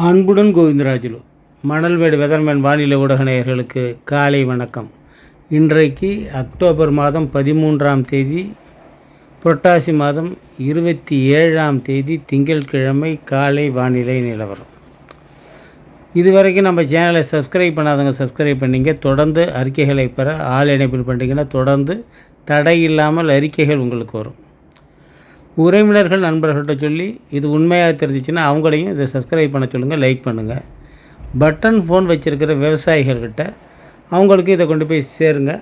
அன்புடன் கோவிந்தராஜுலு மணல்வேடு வெதர்மேன் வானிலை ஊடக நேயர்களுக்கு காலை வணக்கம். இன்றைக்கு அக்டோபர் மாதம் பதிமூன்றாம் தேதி புரட்டாசி மாதம் இருபத்தி ஏழாம் தேதி திங்கட்கிழமை காலை வானிலை நிலவரம். இதுவரைக்கும் நம்ம சேனலை சப்ஸ்கிரைப் பண்ணாதவங்க சப்ஸ்கிரைப் பண்ணிங்க. தொடர்ந்து அறிக்கைகளை பெற ஆள் இணைப்பில் பண்ணிங்கன்னா தொடர்ந்து தடை இல்லாமல் அறிக்கைகள் உங்களுக்கு வரும். உறவினர்கள் நண்பர்கள்ட்ட சொல்லி இது உண்மையாக தெரிஞ்சிச்சுன்னா அவங்களையும் இதை சப்ஸ்கிரைப் பண்ண சொல்லுங்கள் லைக் பண்ணுங்கள் பட்டன் ஃபோன் வச்சுருக்கிற விவசாயிகள்கிட்ட அவங்களுக்கு இதை கொண்டு போய் சேருங்க.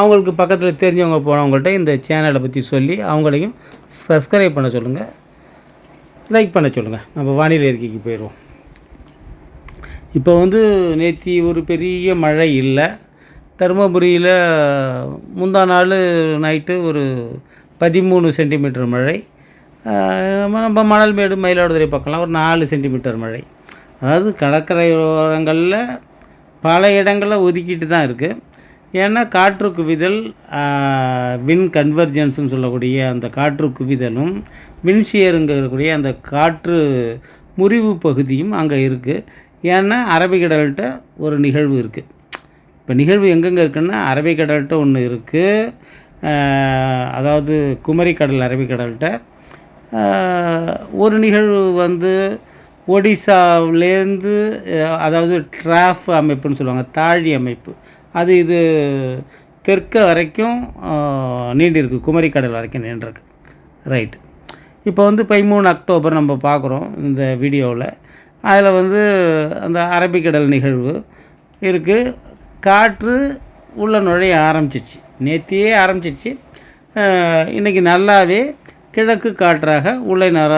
அவங்களுக்கு பக்கத்தில் தெரிஞ்சவங்க போனவங்கள்ட்ட இந்த சேனலை பற்றி சொல்லி அவங்களையும் சப்ஸ்கிரைப் பண்ண சொல்லுங்கள் லைக் பண்ண சொல்லுங்கள் நம்ம வானிலை அறிக்கைக்கு போயிடுவோம். இப்போ வந்து நேற்று ஒரு பெரிய மழை இல்லை. தருமபுரியில் முந்தா நாள் நைட்டு ஒரு பதிமூணு சென்டிமீட்டர் மழை. நம்ம மணல்மேடு மயிலாடுதுறை பக்கம்லாம் ஒரு நாலு சென்டிமீட்டர் மழை. அதாவது கடற்கரையோரங்களில் பல இடங்களில் ஒதுக்கிட்டு தான் இருக்குது ஏன்னா காற்று குவிதல் வின் கன்வர்ஜென்ஸ்னு சொல்லக்கூடிய அந்த காற்று குவிதலும் வின்ஷியருங்கக்கூடிய அந்த காற்று முறிவு பகுதியும் அங்கே இருக்குது ஏன்னா அரபிக்கடல்கிட்ட ஒரு நிகழ்வு இருக்குது இப்போ நிகழ்வு எங்கெங்கே இருக்குன்னா அரபிக்கடல்கிட்ட ஒன்று இருக்குது அதாவது குமரிக்கடல் அரபிக்கடல்கிட்ட ஒரு நிகழ்வு வந்து ஒடிசாவிலேருந்து அதாவது ட்ராஃப் அமைப்புன்னு சொல்லுவாங்க தாழி அமைப்பு. அது இது தெற்க வரைக்கும் நீண்டிருக்கு குமரிக்கடல் வரைக்கும் நீண்டிருக்கு. ரைட் இப்போ வந்து பதிமூணு அக்டோபர் நம்ம பார்க்குறோம் இந்த வீடியோவில். அதில் வந்து அந்த அரபிக்கடல் நிகழ்வு இருக்குது காற்று உள்ள நுழைய ஆரம்பிச்சிச்சு. நேத்தியே ஆரம்பிச்சிச்சு. இன்றைக்கி நல்லாவே கிழக்கு காற்றாக உள்ளே நர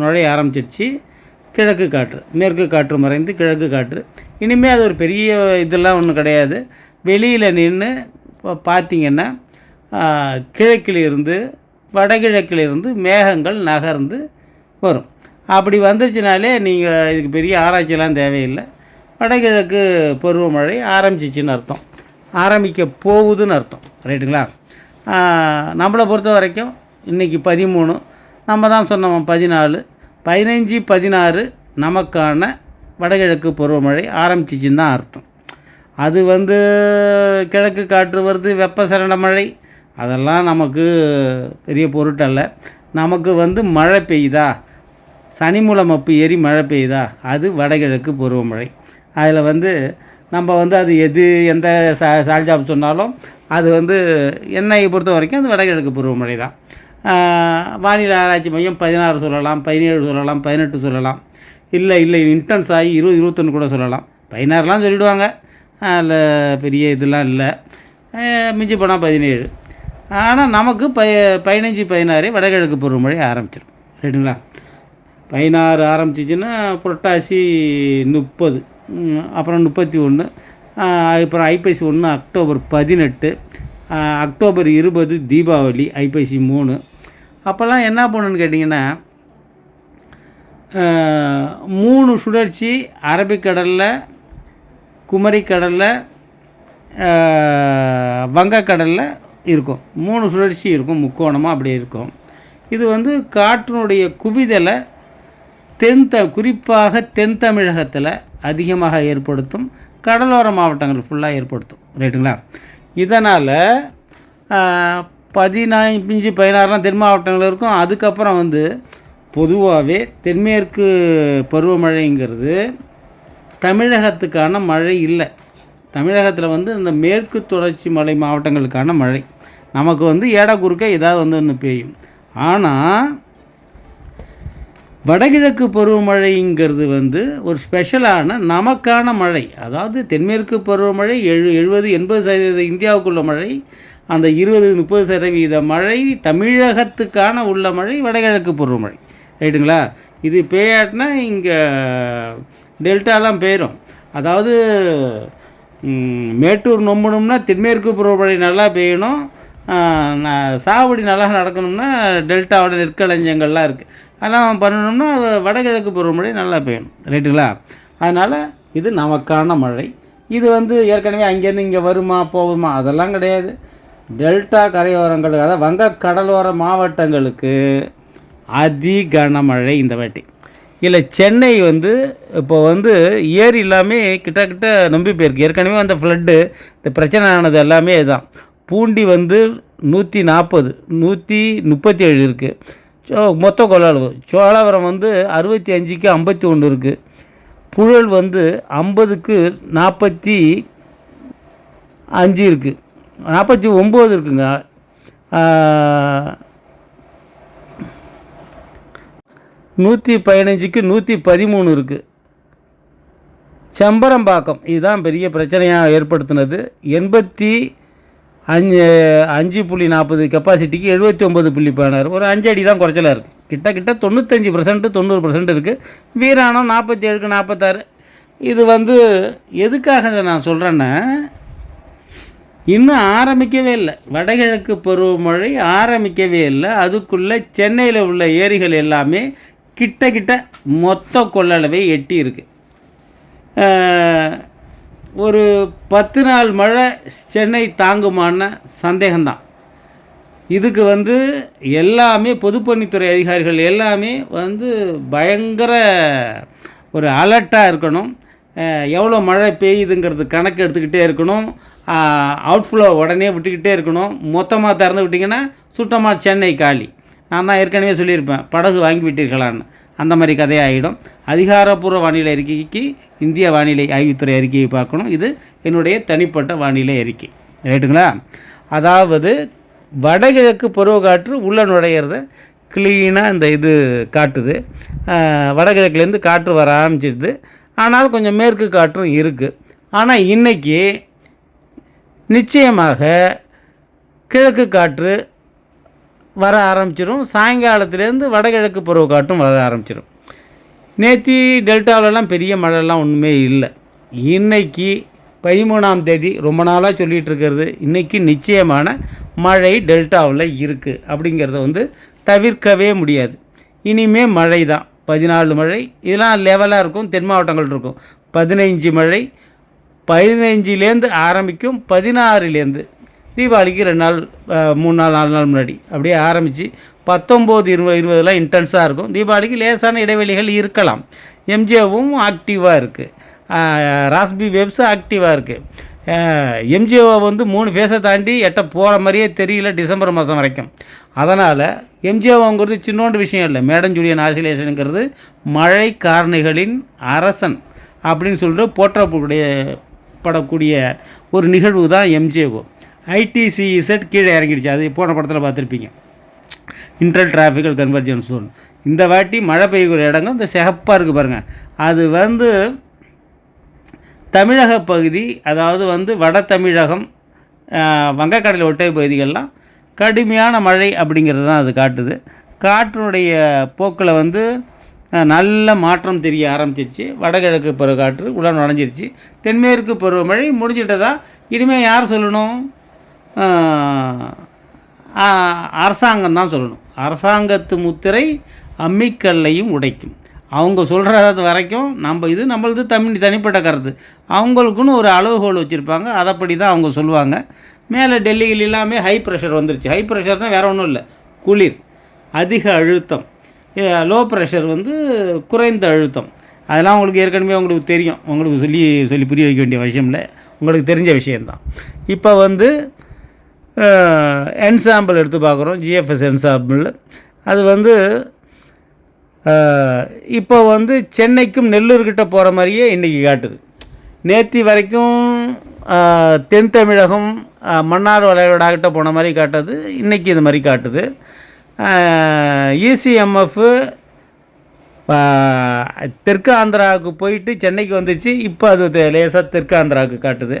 நுழைய ஆரம்பிச்சிச்சு கிழக்கு காற்று மேற்கு காற்று மறைந்து கிழக்கு காற்று. இனிமேல் அது ஒரு பெரிய இதெல்லாம் ஒன்றும் கிடையாது. வெளியில் நின்று இப்போ பார்த்திங்கன்னா கிழக்கிலிருந்து வடகிழக்கிலிருந்து மேகங்கள் நகர்ந்து வரும். அப்படி வந்துச்சுனாலே நீங்கள் இதுக்கு பெரிய ஆராய்ச்சியெல்லாம் தேவையில்லை. வடகிழக்கு பருவமழை ஆரம்பிச்சிச்சின்னு அர்த்தம். ஆரம்பிக்க போகுதுன்னு அர்த்தம். ரைட்டுங்களா நம்மளை பொறுத்த வரைக்கும் இன்றைக்கி பதிமூணு. நம்ம தான் சொன்னோம் பதினாலு. பதினஞ்சு பதினாறு நமக்கான வடகிழக்கு பருவமழை ஆரம்பிச்சிச்சின்னு தான் அர்த்தம். அது வந்து கிழக்கு காற்று வருது வெப்பசலன மழை. அதெல்லாம் நமக்கு பெரிய பொருட்டல்ல. நமக்கு வந்து மழை பெய்யுதா? சனிமூலம் அப்பு ஏறி மழை பெய்யுதா? அது வடகிழக்கு பருவமழை. அதில் வந்து நம்ம வந்து அது எது எந்த சா சால்ஜாப் சொன்னாலும் அது வந்து என்னையை பொறுத்த வரைக்கும் அது வடகிழக்கு பருவமழை தான். வானிலை ஆராய்ச்சி மையம் பதினாறு சொல்லலாம் பதினேழு சொல்லலாம் பதினெட்டு சொல்லலாம். இல்லை இல்லை இன்டென்ஸ் ஆகி இருபது இருபத்தொன்று கூட சொல்லலாம். பதினாறுலாம் சொல்லிவிடுவாங்க அதில் பெரிய இதெல்லாம் இல்லை. மிஞ்சி போனால் பதினேழு. ஆனால் நமக்கு ப பதினஞ்சு பதினாறு வடகிழக்கு பருவமழை ஆரம்பிச்சிடும். ரைட்டுங்களா பதினாறு ஆரம்பிச்சிச்சின்னா புரட்டாசி முப்பது அப்புறம் முப்பத்தி ஒன்று அப்புறம் ஐப்பசி ஒன்று அக்டோபர் பதினெட்டு அக்டோபர் இருபது தீபாவளி ஐப்பசி மூணு அப்போல்லாம் என்ன பண்ணுன்னு கேட்டிங்கன்னா மூணு சுழற்சி அரபிக்கடலில் குமரிக்கடலில் வங்கக்கடலில் இருக்கும். மூணு சுழற்சி இருக்கும் முக்கோணமாக அப்படி இருக்கும். இது வந்து காற்றினுடைய குவிதலை தென் த குறிப்பாக தென் தமிழகத்தில் அதிகமாக ஏற்படுத்தும் கடலோர மாவட்டங்கள் ஃபுல்லாக ஏற்படுத்தும். ரைட்டுங்களா இதனால் பதினஞ்சு பதினாறுலாம் தென் மாவட்டங்கள் இருக்கும். அதுக்கப்புறம் வந்து பொதுவாகவே தென்மேற்கு பருவமழைங்கிறது தமிழகத்துக்கான மழை இல்லை. தமிழகத்தில் வந்து இந்த மேற்கு தொடர்ச்சி மலை மாவட்டங்களுக்கான மழை. நமக்கு வந்து ஏட குறுக்க ஏதாவது வந்து ஒன்று பெய்யும். ஆனால் வடகிழக்கு பருவமழைங்கிறது வந்து ஒரு ஸ்பெஷலான நமக்கான மழை. அதாவது தென்மேற்கு பருவமழை எழு எழுபது எண்பது சதவீத இந்தியாவுக்குள்ள மழை அந்த இருபது முப்பது சதவீத மழை தமிழகத்துக்கான உள்ள மழை வடகிழக்கு பருவமழை. ரைட்டுங்களா? இது பெய்யாட்டினா இங்கே டெல்டாலாம் பெயரும் அதாவது மேட்டூர் நொம்பணும்னா தென்மேற்கு பருவமழை நல்லா பெய்யணும். சாவடி சாகுபடி நல்லா நடக்கணும்னா டெல்டாவோட நெற்களஞ்சங்கள்லாம் இருக்குது அதெல்லாம் பண்ணணும்னா அது வடகிழக்கு பருவமழை நல்லா பெய்யணும். ரைட்டுங்களா? அதனால் இது நமக்கான மழை. இது வந்து ஏற்கனவே அங்கேருந்து இங்கே வருமா போகுமா அதெல்லாம் கிடையாது. டெல்டா கரையோரங்களுக்கு அதாவது வங்க கடலோர மாவட்டங்களுக்கு அதி கனமழை இந்த வாட்டி. இல்லை சென்னை வந்து இப்போ வந்து ஏரி எல்லாமே கிட்டக்கிட்ட நம்பி போயிருக்கு. ஏற்கனவே அந்த ஃப்ளட்டு இந்த பிரச்சனை ஆனது எல்லாமே இதுதான். பூண்டி வந்து நூற்றி நாற்பது நூற்றி முப்பத்தி ஏழு இருக்குது சோ மொத்த கொள்ள அளவு சோழாவரம் வந்து அறுபத்தி அஞ்சுக்கு ஐம்பத்தி ஒன்று இருக்குது புழல் வந்து ஐம்பதுக்கு நாற்பத்தி அஞ்சு இருக்குது நாற்பத்தி ஒம்பது இருக்குங்க. நூற்றி பதினஞ்சுக்கு நூற்றி பதிமூணு இருக்குது செம்பரம்பாக்கம் இதுதான் பெரிய பிரச்சனையாக ஏற்படுத்தினது. எண்பத்தி அஞ்சு அஞ்சு புள்ளி நாற்பது கெப்பாசிட்டிக்கு எழுபத்தி ஒம்பது புள்ளி பதினாறு. ஒரு அஞ்சு அடி தான் குறைச்சலாக இருக்குது கிட்ட கிட்ட தொண்ணூத்தஞ்சு பர்சன்ட் தொண்ணூறு பர்சன்ட் இருக்குது வீராணம் நாற்பத்தி ஏழுக்கு நாற்பத்தாறு. இது வந்து எதுக்காக நான் சொல்கிறேன்னா இன்னும் ஆரம்பிக்கவே இல்லை. வடகிழக்கு பருவமழை ஆரம்பிக்கவே இல்லை. அதுக்குள்ளே சென்னையில் உள்ள ஏரிகள் எல்லாமே கிட்ட கிட்ட மொத்த கொள்ளளவை எட்டி இருக்கு. ஒரு பத்து நாள் மழை சென்னை தாங்குமான சந்தேகம்தான். இதுக்கு வந்து எல்லாமே பொதுப்பணித்துறை அதிகாரிகள் எல்லாமே வந்து பயங்கர ஒரு அலர்ட்டாக இருக்கணும். எவ்வளோ மழை பெய்யுதுங்கிறது கணக்கு எடுத்துக்கிட்டே இருக்கணும். அவுட்ஃப்ளோ உடனே விட்டுக்கிட்டே இருக்கணும். மொத்தமாக திறந்து விட்டிங்கன்னா சுத்தமாக சென்னை காலி. நான் தான் ஏற்கனவே சொல்லியிருப்பேன் படகு வாங்கி விட்டீர்களான்னு. அந்த மாதிரி கதையாகிடும் அதிகாரப்பூர்வ வானிலை அறிக்கைக்கு இந்திய வானிலை ஆய்வுத்துறை அறிக்கையை பார்க்கணும். இது என்னுடைய தனிப்பட்ட வானிலை அறிக்கை. ரைட்டுங்களா அதாவது வடகிழக்கு பருவக்காற்று உள்ளே நுழையிறத க்ளீனாக இந்த இது காட்டுது. வடகிழக்குலேருந்து காற்று வர ஆரம்பிச்சிடுது ஆனால் கொஞ்சம் மேற்கு காற்றும் இருக்குது ஆனால் இன்றைக்கி நிச்சயமாக கிழக்கு காற்று வர ஆரம்பிச்சிடும் சாயங்காலத்துலேருந்து வடகிழக்கு பருவ காற்றும் வர ஆரம்பிச்சிடும் நேற்று டெல்டாவிலலாம் பெரிய மழைலாம் ஒன்றுமே இல்லை. இன்றைக்கி பதிமூணாம் தேதி ரொம்ப நாளாக சொல்லிகிட்டு இருக்கிறது. இன்றைக்கி நிச்சயமான மழை டெல்டாவில் இருக்குது அப்படிங்கிறத வந்து தவிர்க்கவே முடியாது. இனிமே மழை தான் பதினாலு மழை. இதெல்லாம் லெவலாக இருக்கும் தென் மாவட்டங்கள் இருக்கும். பதினைஞ்சு மழை பதினைஞ்சிலேருந்து ஆரம்பிக்கும் பதினாறுலேருந்து தீபாவளிக்கு ரெண்டு நாள் மூணு நாள் நாலு நாள் முன்னாடி. அப்படியே ஆரம்பித்து பத்தொம்போது இருபது இருபதுலாம் இன்டென்ஸாக இருக்கும். தீபாவளிக்கு லேசான இடைவெளிகள் இருக்கலாம். எம்ஜிஓவும் ஆக்டிவாக இருக்குது ராஸ்பி வெப்ஸும் ஆக்டிவாக இருக்குது எம்ஜிஓ வந்து மூணு ஃபேஸை தாண்டி எட்ட போகிற மாதிரியே தெரியல டிசம்பர் மாதம் வரைக்கும். அதனால் எம்ஜிஓங்கிறது சின்னோண்டு விஷயம் இல்லை. மேடம் ஜூலியன் ஆசிலேஷனுங்கிறது மழை காரணிகளின் அரசன் அப்படின்னு சொல்லிட்டு போற்றக்கூடிய படக்கூடிய ஒரு நிகழ்வு தான் எம்ஜிஓ. ஐடிசி செட் கீழே இறங்கிடுச்சு. அது போன படத்தில் பார்த்துருப்பீங்க. Intertropical convergence zone. இந்த வாட்டி மழை பெய்கிற இடங்கள் இந்த சிகப்பாக இருக்குது பாருங்கள் அது வந்து தமிழக பகுதி அதாவது வந்து வட தமிழகம் வங்கக்கடல் ஒட்டை பகுதிகள்லாம் கடுமையான மழை அப்படிங்கிறது தான் அது காட்டுது. காற்றினுடைய போக்கில் வந்து நல்ல மாற்றம் தெரிய ஆரம்பிச்சிருச்சு. வடகிழக்கு பருவக்காற்று உள்ள நுழைஞ்சிருச்சு தென்மேற்கு பருவமழை முடிஞ்சிட்டதா? இனிமேல் யார் சொல்லணும்? அரசாங்கம் தான் சொல்லணும். அரசாங்கத்து முத்திரை அம்மிக்கல்லையும் உடைக்கும். அவங்க சொல்கிறது வரைக்கும் நம்ம இது நம்மளது தமிழ் தனிப்பட்ட கருத்து. அவங்களுக்குன்னு ஒரு அளவுகோல் வச்சுருப்பாங்க. அதைப்படி தான் அவங்க சொல்லுவாங்க. மேலே டெல்லியில் எல்லாமே ஹை ப்ரெஷர் வந்துருச்சு. ஹை ப்ரெஷர்னால் வேறு ஒன்றும் இல்லை. குளிர் அதிக அழுத்தம். லோ ப்ரெஷர் வந்து குறைந்த அழுத்தம். அதெல்லாம் உங்களுக்கு ஏற்கனவே உங்களுக்கு தெரியும். உங்களுக்கு சொல்லி சொல்லி புரிய வைக்க வேண்டிய விஷயம் இல்லை. உங்களுக்கு தெரிஞ்ச விஷயந்தான் இப்போ வந்து என்சாம்பிள் எடுத்து பார்க்குறோம். ஜிஎஃப்எஸ் என்சாம்பிள் அது வந்து இப்போ வந்து சென்னைக்கும் நெல்லூர்கிட்ட போகிற மாதிரியே இன்றைக்கி காட்டுது. நேற்று வரைக்கும் தென் தமிழகம் மன்னார் வளைவடாகிட்ட போன மாதிரி காட்டுது. இன்றைக்கி இது மாதிரி காட்டுது. இசிஎம்எஃப் தெற்கு ஆந்திராவுக்கு போயிட்டு சென்னைக்கு வந்துச்சு. இப்போ அது லேசாக தெற்கு ஆந்திராவுக்கு காட்டுது.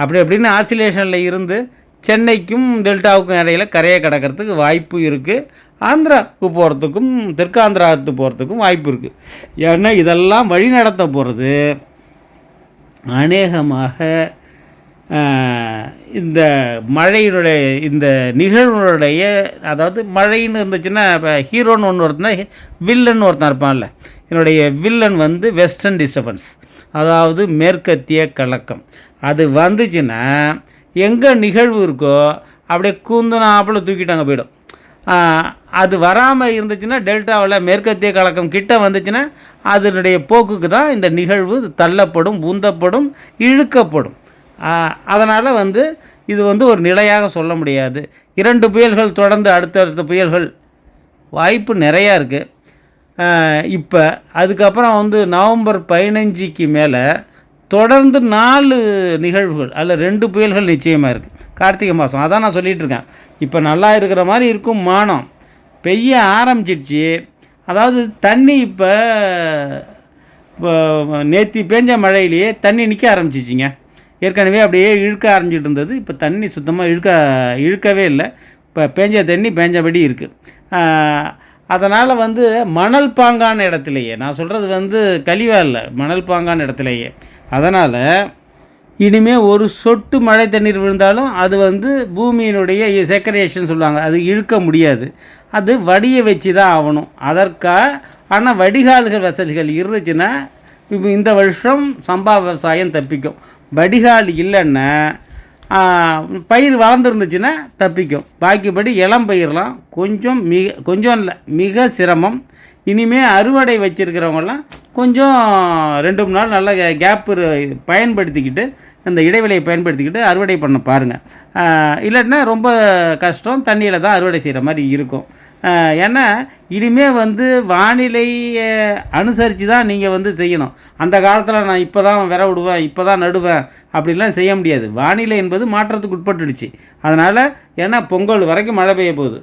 அப்படி அப்படின்னு ஆசிலேஷனில் இருந்து சென்னைக்கும் டெல்டாவுக்கும் இடையில் கரையை கடக்கிறதுக்கு வாய்ப்பு இருக்குது ஆந்திராவுக்கு போகிறதுக்கும் தெற்கு போகிறதுக்கும் வாய்ப்பு இருக்குது ஏன்னா இதெல்லாம் வழி நடத்த போகிறது அநேகமாக இந்த மழையினுடைய இந்த நிகழ்வுடைய அதாவது மழைன்னு இருந்துச்சுன்னா இப்போ ஹீரோன்னு ஒன்று ஒருத்தன் வில்லன் ஒருத்தன் இருப்பான்ல. என்னுடைய வில்லன் வந்து வெஸ்டர்ன் டிஸ்டர்பன்ஸ் அதாவது மேற்கத்திய கலக்கம். அது வந்துச்சுன்னா எங்கே நிகழ்வு இருக்கோ அப்படியே கூந்தனாப்பில் தூக்கிட்டாங்க போயிடும். அது வராமல் இருந்துச்சுன்னா டெல்டாவில் மேற்கத்திய கலக்கம் கிட்ட வந்துச்சுன்னா அதனுடைய போக்குக்கு தான் இந்த நிகழ்வு தள்ளப்படும் உந்தப்படும் இழுக்கப்படும். அதனால் வந்து இது வந்து ஒரு நிலையாக சொல்ல முடியாது. இரண்டு புயல்கள் தொடர்ந்து அடுத்தடுத்த புயல்கள் வாய்ப்பு நிறையா இருக்குது இப்போ அதுக்கப்புறம் வந்து நவம்பர் பதினஞ்சுக்கு மேலே தொடர்ந்து நாலு நிகழ்வுகள் அதில் ரெண்டு புயல்கள் நிச்சயமாக இருக்குது கார்த்திகை மாதம் அதான் நான் சொல்லிகிட்டு இருக்கேன். இப்போ நல்லா இருக்கிற மாதிரி இருக்கும் மானம். பெய்ய ஆரம்பிச்சிடுச்சு. அதாவது தண்ணி இப்போ இப்போ நேற்று பேஞ்ச மழையிலேயே தண்ணி நிற்க ஆரம்பிச்சிச்சிங்க. ஏற்கனவே அப்படியே இழுக்க ஆரம்பிச்சிட்டு இருந்தது. இப்போ தண்ணி சுத்தமாக இழுக்க இழுக்கவே இல்லை. இப்போ பேஞ்ச தண்ணி பேஞ்சபடி இருக்குது அதனால் வந்து மணல் பாங்கான இடத்துலையே நான் சொல்கிறது வந்து கழிவாக இல்லை மணல் பாங்கான இடத்துலையே அதனால் இனிமேல் ஒரு சொட்டு மழை தண்ணீர் விழுந்தாலும் அது வந்து பூமியினுடைய செக்கரேஷன் சொல்லுவாங்க. அது இழுக்க முடியாது. அது வடியை வச்சு தான் ஆகணும். அதற்காக ஆனால் வடிகால்கள் வசதிகள் இருந்துச்சுன்னா இப்போ இந்த வருஷம் சம்பா விவசாயம் தப்பிக்கும். வடிகால் இல்லைன்னா பயிர் வளர்ந்துருந்துச்சுன்னா தப்பிக்கும். பாக்கிப்படி இளம் பயிரெலாம் கொஞ்சம் மிக கொஞ்சம் இல்லை மிக சிரமம். இனிமேல் அறுவடை வச்சுருக்கிறவங்களாம் கொஞ்சம் ரெண்டு மூணு நாள் நல்லா கேப்பு பயன்படுத்திக்கிட்டு அந்த இடைவெளியை பயன்படுத்திக்கிட்டு அறுவடை பண்ண பாருங்கள் இல்லாட்டினா ரொம்ப கஷ்டம் தண்ணியில் தான் அறுவடை செய்கிற மாதிரி இருக்கும். ஏன்னா இனிமேல் வந்து வானிலையை அனுசரித்து தான் நீங்கள் வந்து செய்யணும். அந்த காலத்தில் நான் இப்போ தான் விர விடுவேன் இப்போ தான் நடுவேன் அப்படின்லாம் செய்ய முடியாது. வானிலை என்பது மாற்றத்துக்கு உட்பட்டுடுச்சு. அதனால் ஏன்னா பொங்கல் வரைக்கும் மழை பெய்ய போகுது.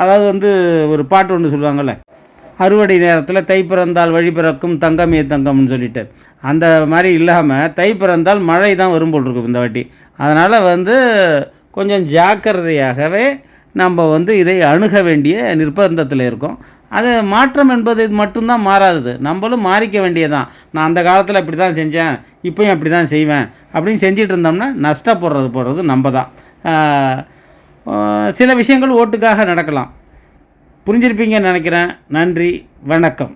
அதாவது வந்து ஒரு பாட்டு ஒன்று சொல்லுவாங்கள்ல அறுவடை நேரத்தில் தை பிறந்தால் வழி பிறக்கும் தங்கமே தங்கம்னு சொல்லிட்டு. அந்த மாதிரி இல்லாமல் தை பிறந்தால் மழை தான் வரும்போல் இருக்கும் இந்த வாட்டி. அதனால் வந்து கொஞ்சம் ஜாக்கிரதையாகவே நம்ம வந்து இதை அணுக வேண்டிய நிர்பந்தத்தில் இருக்கோம். அது மாற்றம் என்பது மட்டும்தான் மாறாதது. நம்மளும் மாறிக்க வேண்டியதான் நான் அந்த காலத்தில் இப்படி தான் செஞ்சேன் இப்போயும் அப்படி தான் செய்வேன் அப்படின்னு செஞ்சிட்டு இருந்தோம்னா நஷ்டப்படுறது போடுறது நம்ம தான் சில விஷயங்கள் ஓட்டுக்காக நடக்கலாம். புரிஞ்சிருப்பீங்கன்னு நினைக்கிறேன். நன்றி வணக்கம்.